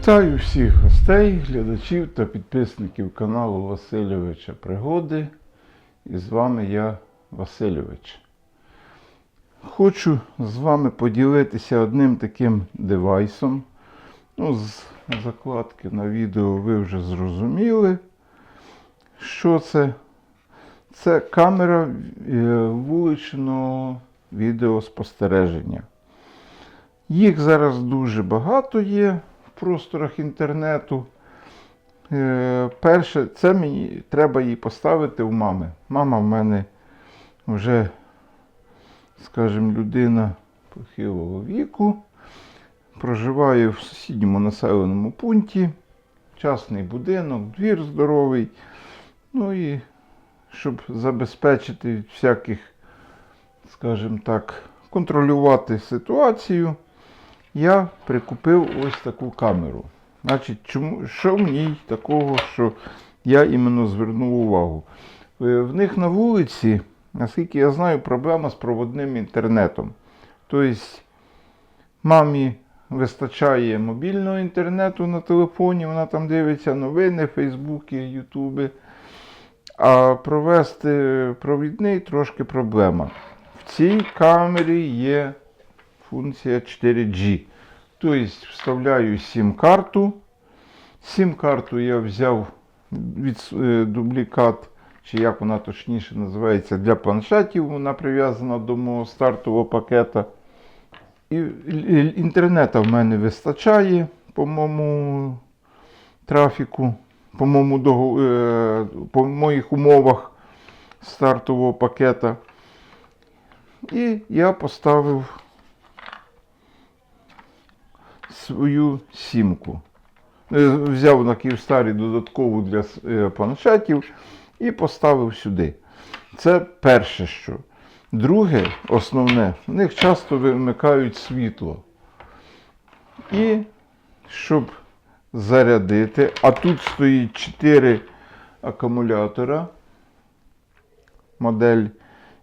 Вітаю всіх гостей, глядачів та підписників каналу Васильовича Пригоди. І з вами я, Васильович. Хочу з вами поділитися одним таким девайсом. Ну, з закладки на відео ви вже зрозуміли, що це. Це камера е, вуличного відеоспостереження. Їх зараз дуже багато є просторах інтернету. Е, Перше, це мені треба її поставити у мами. Мама в мене вже, скажімо, людина похилого віку. Проживає в сусідньому населеному пункті. Частний будинок, двір здоровий. Ну і щоб забезпечити всяких, скажімо так, контролювати ситуацію, я прикупив ось таку камеру. Значить, чому, що в ній такого, що я іменно звернув увагу? Е, В них на вулиці, наскільки я знаю, проблема з проводним інтернетом. Тобто, мамі вистачає мобільного інтернету на телефоні, вона там дивиться новини, Фейсбуки, Ютуби. А провести провідний трошки проблема. В цій камері є функція 4G. Тобто вставляю сім-карту. Сім-карту я взяв від е, дублікат, чи як вона точніше називається, для планшетів. Вона прив'язана до мого стартового пакета. І інтернету в мене вистачає по моєму трафіку, по, моєму е, по моїх умовах стартового пакета. І я поставив свою сімку. Е, Взяв на Київстарі додаткову для е, планшетів і поставив сюди. Це перше що. Друге, основне, в них часто вимикають світло. І щоб зарядити, а тут стоїть 4 акумулятора. Модель.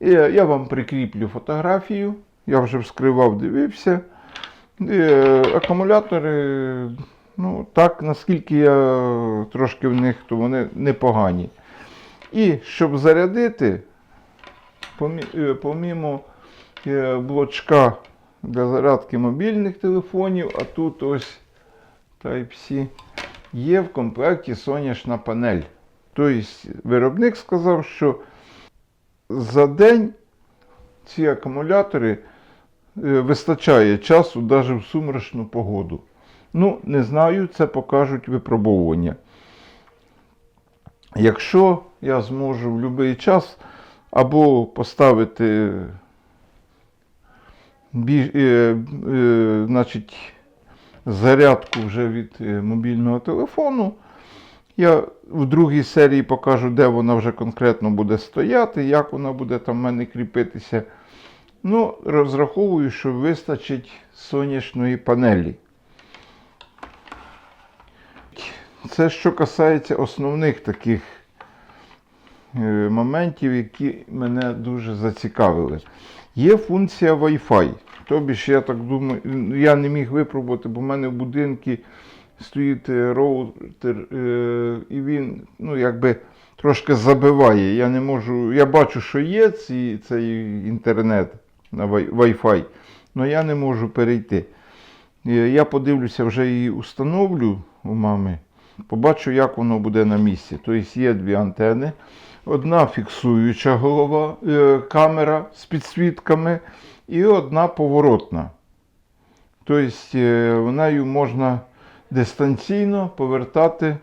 І я я вам прикріплю фотографію. Я вже вскривав, дивився. Е, Акумулятори, ну так, наскільки я трошки в них, то вони непогані. І щоб зарядити, е, помімо е, блочка для зарядки мобільних телефонів, а тут ось Type-C, є в комплекті сонячна панель. Тобто виробник сказав, що за день ці акумулятори вистачає часу навіть в сумрачну погоду. Ну, не знаю, це покажуть випробовування. Якщо я зможу в будь-який час або поставити бі- е, е, значить, зарядку вже від е, мобільного телефону, я в другій серії покажу, де вона вже конкретно буде стояти, як вона буде там в мене кріпитися. Ну, розраховую, що вистачить сонячної панелі. Це що касається основних таких е, моментів, які мене дуже зацікавили. Є функція Wi-Fi. Тобі ж я так думаю, я не міг випробувати, бо в мене в будинку стоїть е, роутер, е, і він ну, якби трошки забиває. Я не можу. Я бачу, що є ці, цей інтернет на Wi- Wi-Fi, але я не можу перейти. Е, Я подивлюся, вже її установлю у мами. Побачу, як воно буде на місці. Тобто є дві антени. Одна фіксуюча голова, е, камера з підсвітками і одна поворотна. Тобто е, нею можна дистанційно повертати.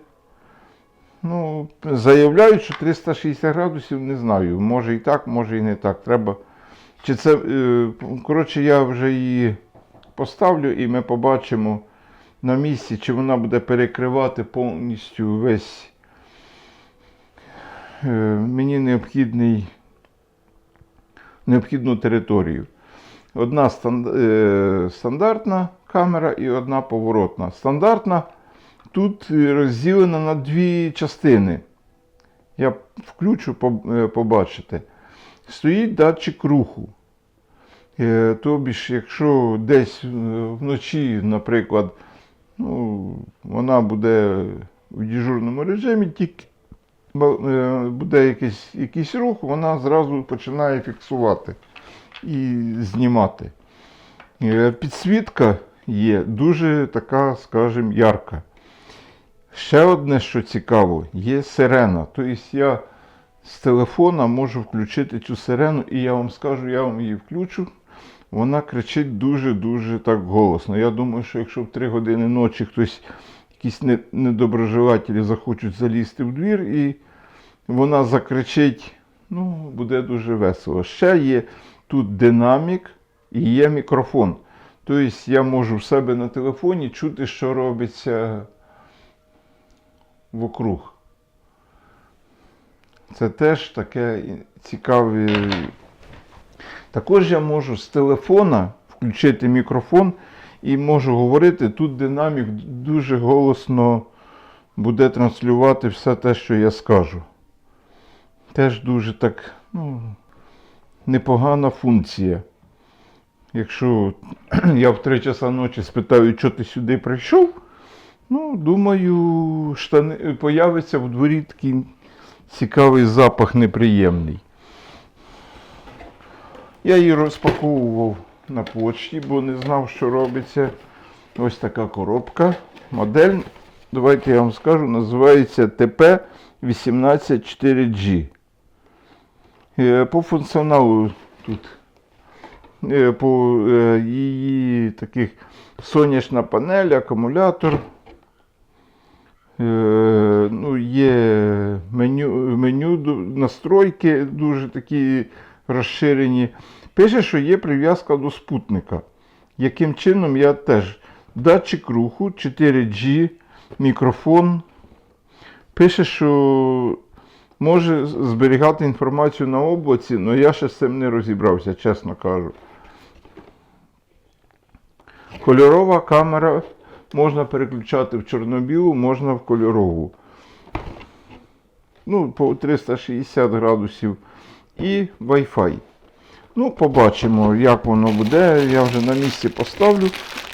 Ну, заявляють, що 360 градусів, не знаю. Може і так, може і не так. Треба. Чи це, е, коротше, я вже її поставлю і ми побачимо на місці, чи вона буде перекривати повністю весь е, мені необхідний, необхідну територію. Одна е, стандартна камера і одна поворотна. Стандартна тут розділена на дві частини. Я включу, побачите. Стоїть датчик руху. Е, Тобі ж, якщо десь е, вночі, наприклад, Ну, вона буде в дежурному режимі, тільки е, буде якийсь, якийсь рух, вона зразу починає фіксувати і знімати. Підсвітка є дуже така, скажімо, ярка. Ще одне, що цікаво, є сирена. Тобто я з телефона можу включити цю сирену, і я вам скажу, я вам її включу. Вона кричить дуже-дуже так голосно. Я думаю, що якщо в 3 години ночі хтось, якісь не- недоброжелателі захочуть залізти в двір, і вона закричить, ну, буде дуже весело. Ще є тут динамік і є мікрофон. Тобто я можу в себе на телефоні чути, що робиться вокруг. Це теж таке цікаве. Також я можу з телефона включити мікрофон і можу говорити. Тут динамік дуже голосно буде транслювати все те, що я скажу. Теж дуже так ну, непогана функція. Якщо я в 3 часа ночі спитаю, що ти сюди прийшов, ну, думаю, штани, появиться в дворі такий цікавий запах неприємний. Я її розпаковував на почті, бо не знав, що робиться. Ось така коробка. Модель, давайте я вам скажу, називається TP184G. Е, По функціоналу тут е, по е, її таких сонячна панель, акумулятор. Е, ну, є меню, меню настройки дуже такі розширені. Пише, що є прив'язка до спутника. Яким чином я теж датчик руху, 4G, мікрофон. Пише, що може зберігати інформацію на облаці, але я ще з цим не розібрався, чесно кажу. Кольорова камера можна переключати в чорно-білу, можна в кольорову. Ну, по 360 градусів. І Wi-Fi. Ну, побачимо, як воно буде. Я вже на місці поставлю.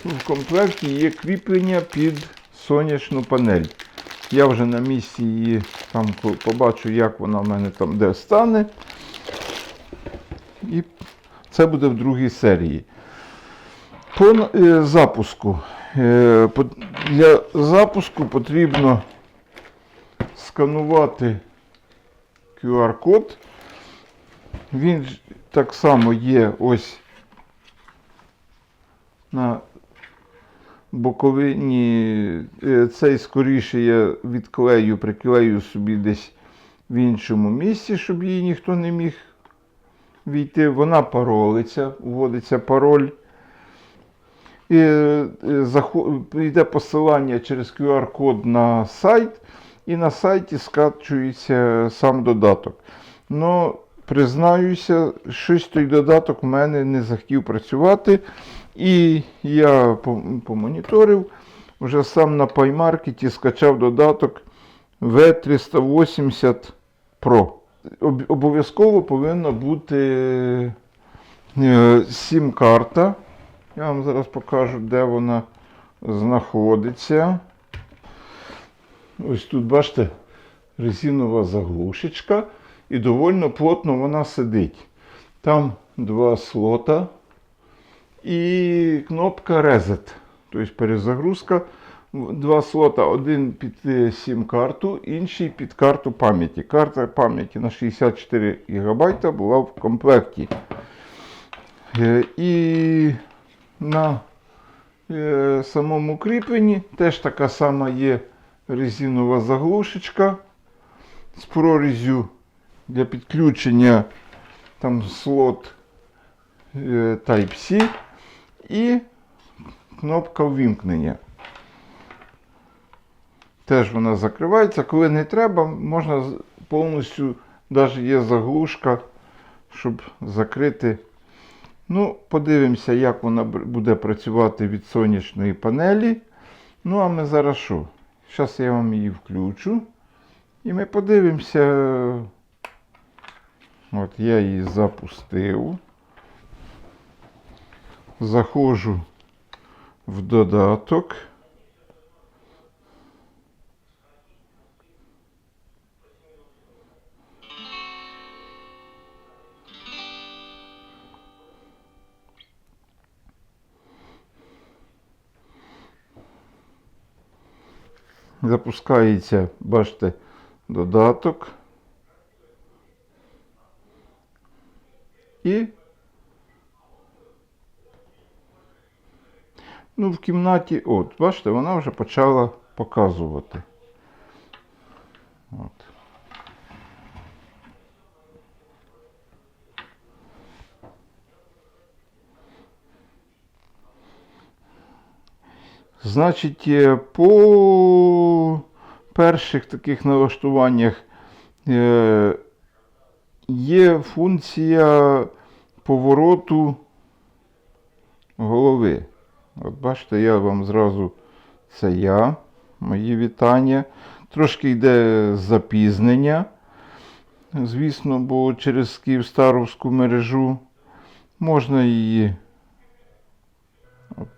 В комплекті є кріплення під сонячну панель. Я вже на місці її там побачу, як вона в мене там де стане. І це буде в другій серії. По е, запуску. Е, для запуску потрібно сканувати QR-код. Він так само є ось на боковині. Е, Цей скоріше я відклею, приклею собі десь в іншому місці, щоб її ніхто не міг війти. Вона паролиться, вводиться пароль. І, е, йде посилання через QR-код на сайт, і на сайті скачується сам додаток. Ну, признаюся, щось той додаток в мене не захотів працювати. І я помоніторив, вже сам на PayMarket скачав додаток V380 Pro. Обов'язково повинна бути е, сім-карта. Я вам зараз покажу, де вона знаходиться. Ось тут, бачите, резинова заглушечка і довольно плотно вона сидить. Там два слота і кнопка Reset. Тобто перезагрузка. Два слота, один під е, сім-карту, інший під карту пам'яті. Карта пам'яті на 64 ГБ була в комплекті. Е, І на е, самому кріпленні теж така сама є резинова заглушечка з прорізю для підключення там слот е, Type-C і кнопка ввімкнення. Теж вона закривається. Коли не треба, можна повністю, навіть є заглушка, щоб закрити. Ну, подивимося, як вона буде працювати від сонячної панелі. Ну, а ми зараз що? Зараз я вам її включу. І ми подивимося. От я її запустив. Заходжу в додаток. Запускається, бачите, додаток. І ну, в кімнаті, от, бачите, вона вже почала показувати. От. Значить, е, по перших таких налаштуваннях е, є функція повороту голови. От бачите, я вам зразу це я, мої вітання. Трошки йде запізнення, звісно, бо через Київстаровську мережу можна її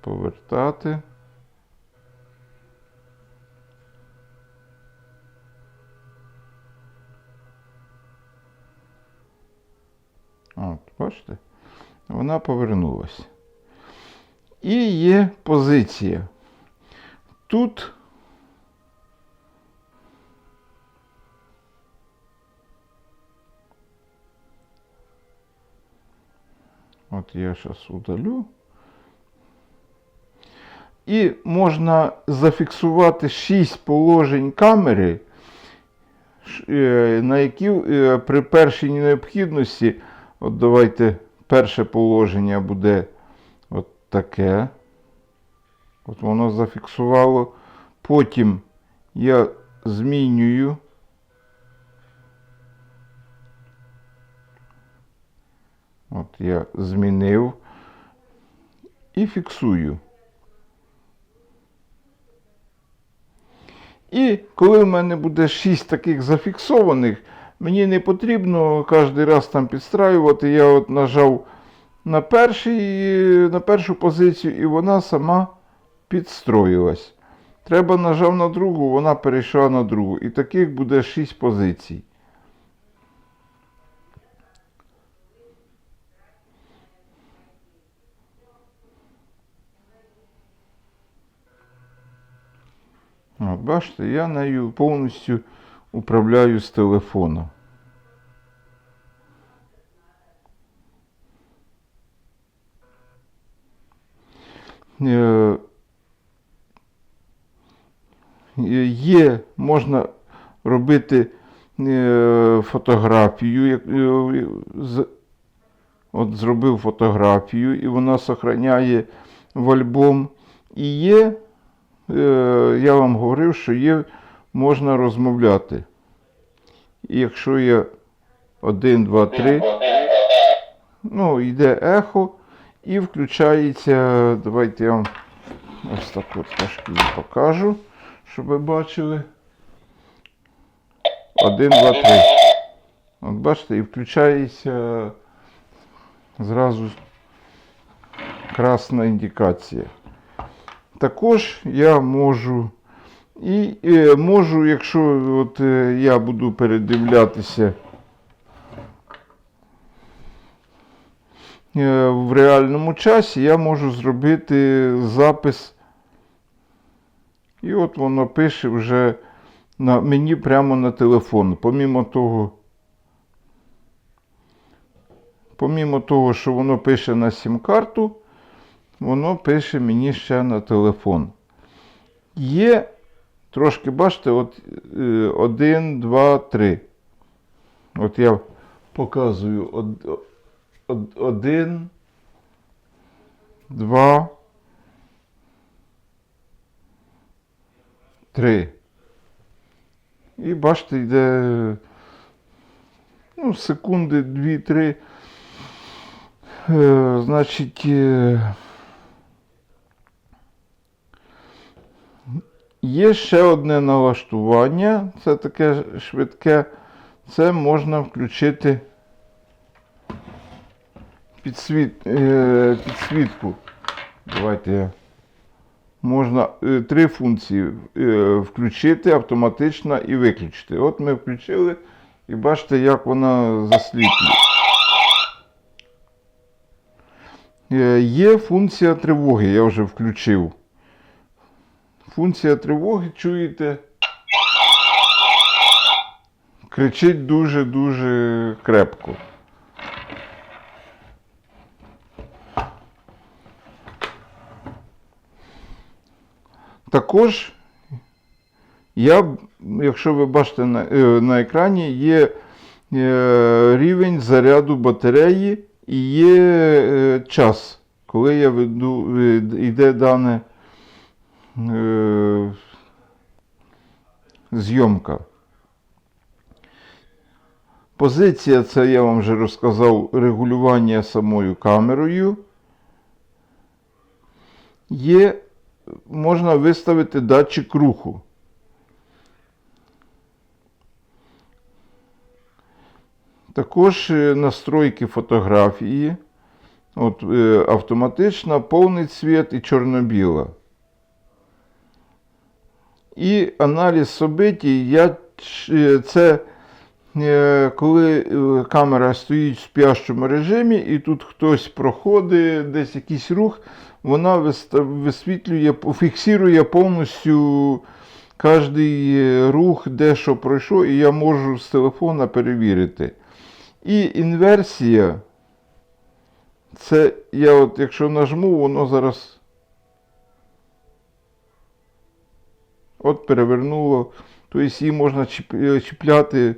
повертати. От, бачите? Вона повернулася. І є позиція. Тут От я зараз удалю. І можна зафіксувати 6 положень камери, е, на які е, при першій необхідності, от давайте перше положення буде от таке. От воно зафіксувало. Потім я змінюю. От я змінив і фіксую. І коли в мене буде 6 таких зафіксованих, мені не потрібно кожен раз там підстраювати. Я от нажав на, перший, на першу позицію і вона сама підстроїлась. Треба нажав на другу, вона перейшла на другу. І таких буде 6 позицій. От, бачите, я нею повністю управляю з телефону. Е, е, Є, можна робити е, фотографію. От зробив фотографію і вона зберігає в альбом. І є я вам говорив, що є, можна розмовляти. І якщо є 1, 2, 3, ну, йде ехо і включається. Давайте я вам ось так от трошки покажу, щоб ви бачили. 1, 2, 3. От бачите, і включається зразу красна індикація. Також я можу і е, можу, якщо от, е, я буду передивлятися е, в реальному часі, я можу зробити запис. І от воно пише вже на, мені прямо на телефон. Помімо того, помімо того, що воно пише на сім-карту, воно пише мені ще на телефон. Є трошки, бачите, от 1, 2, 3. От я показую 1, 2, 3. І бачите, йде ну, секунди 2-3. Е, значить. Є ще одне налаштування, це таке швидке. Це можна включити підсвіт, е, підсвітку. Давайте. Можна е, три функції е, включити автоматично і виключити. От ми включили і бачите, як вона засліплює. Є функція тривоги, я вже включив. Функція тривоги, чуєте, кричить дуже-дуже крепко. Також я, якщо ви бачите на, е, на екрані, є е, рівень заряду батареї і є е, час, коли я веду, йде дане е, зйомка. Позиція це я вам вже розказав регулювання самою камерою. Є, можна виставити датчик руху. Також е, настройки фотографії. От, е, автоматична, повний цвіт і чорно-біла. І аналіз событий, я, е, це е, коли е, камера стоїть в спящому режимі, і тут хтось проходить, десь якийсь рух, вона висвітлює, фіксує повністю кожний рух, де що пройшло, і я можу з телефона перевірити. І інверсія, це я от якщо нажму, воно зараз. От перевернуло. Тобто її можна е, чіпляти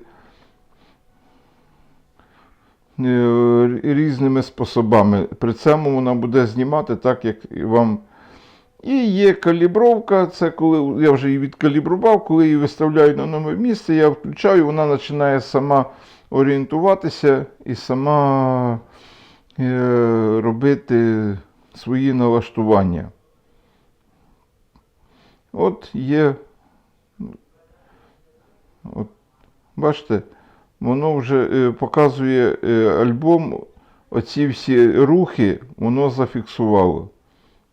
е, різними способами. При цьому вона буде знімати так, як вам. І є калібровка, це коли я вже її відкалібрував, коли її виставляю на нове місце, я включаю, вона починає сама орієнтуватися і сама е, робити свої налаштування. От є. От, бачите, воно вже е, показує е, альбом, оці всі рухи, воно зафіксувало.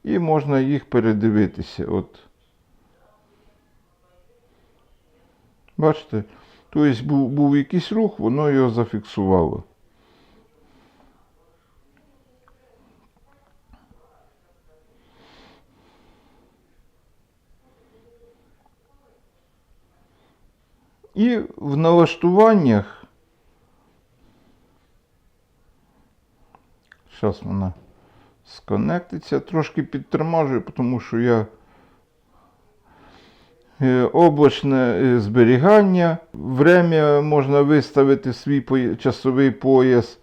І можна їх передивитися. От. Бачите? Тобто був, був якийсь рух, воно його зафіксувало. І в налаштуваннях. Зараз вона сконектиться, трошки підтормажую, тому що я е, облачне е, зберігання. Время можна виставити свій часовий пояс.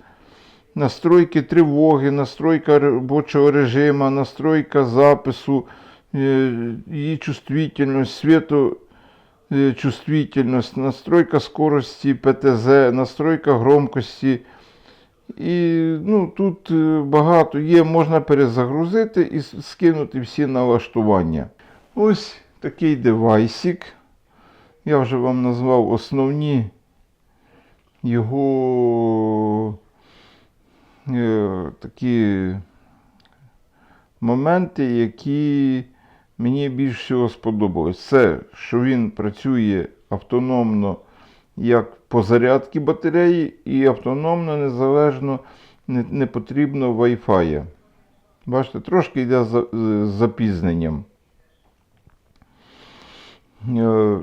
Настройки тривоги, настройка робочого режиму, настройка запису, е, її чувствительність, світу, е, чувствительність, настройка скорості ПТЗ, настройка громкості. І ну, тут е, багато є, можна перезагрузити і скинути всі налаштування. Ось такий девайсик. Я вже вам назвав основні його е, такі моменти, які мені більш всього сподобались. Це, що він працює автономно як по зарядці батареї і автономно, незалежно, не, не потрібно Wi-Fi. Бачите, трошки йде з запізненням. Е,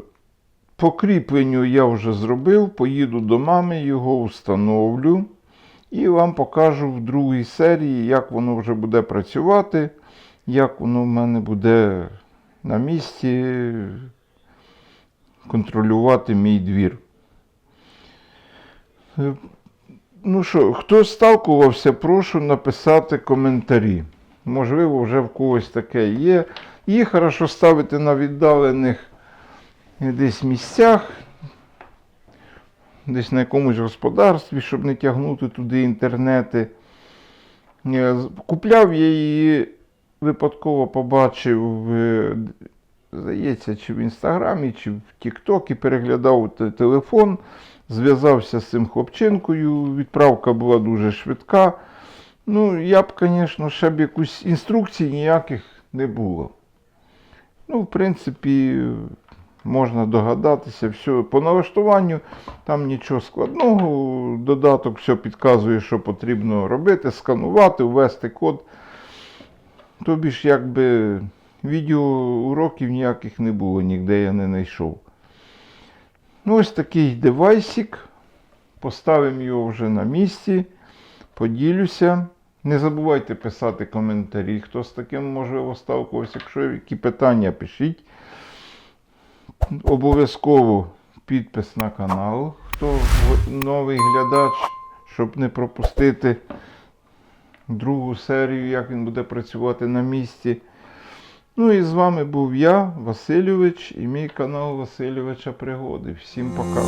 По кріпленню я вже зробив, поїду до мами, його встановлю і вам покажу в другій серії, як воно вже буде працювати, як воно в мене буде на місці контролювати мій двір. Е, Ну що, хто сталкувався, прошу написати коментарі. Можливо, вже в когось таке є. Їх хорошо ставити на віддалених десь місцях, десь на якомусь господарстві, щоб не тягнути туди інтернети. Е, Купляв я її, випадково побачив, е, здається, чи в інстаграмі, чи в Тіктокі, переглядав телефон, зв'язався з цим хлопчинкою, відправка була дуже швидка. Ну, я б, звісно, ще б якусь інструкцій ніяких не було. Ну, в принципі, можна догадатися, все по налаштуванню, там нічого складного, додаток все підказує, що потрібно робити, сканувати, ввести код. Тобі ж якби відеоуроків ніяких не було, ніде я не знайшов. Ну, ось такий девайсик. Поставимо його вже на місці. Поділюся. Не забувайте писати коментарі, хто з таким можливо сталкувався. Якщо є які питання, пишіть. Обов'язково підпис на канал, хто новий глядач, щоб не пропустити другу серію, як він буде працювати на місці. Ну і з вами був я, Васильович, і мій канал Васильовича Пригоди. Всім пока.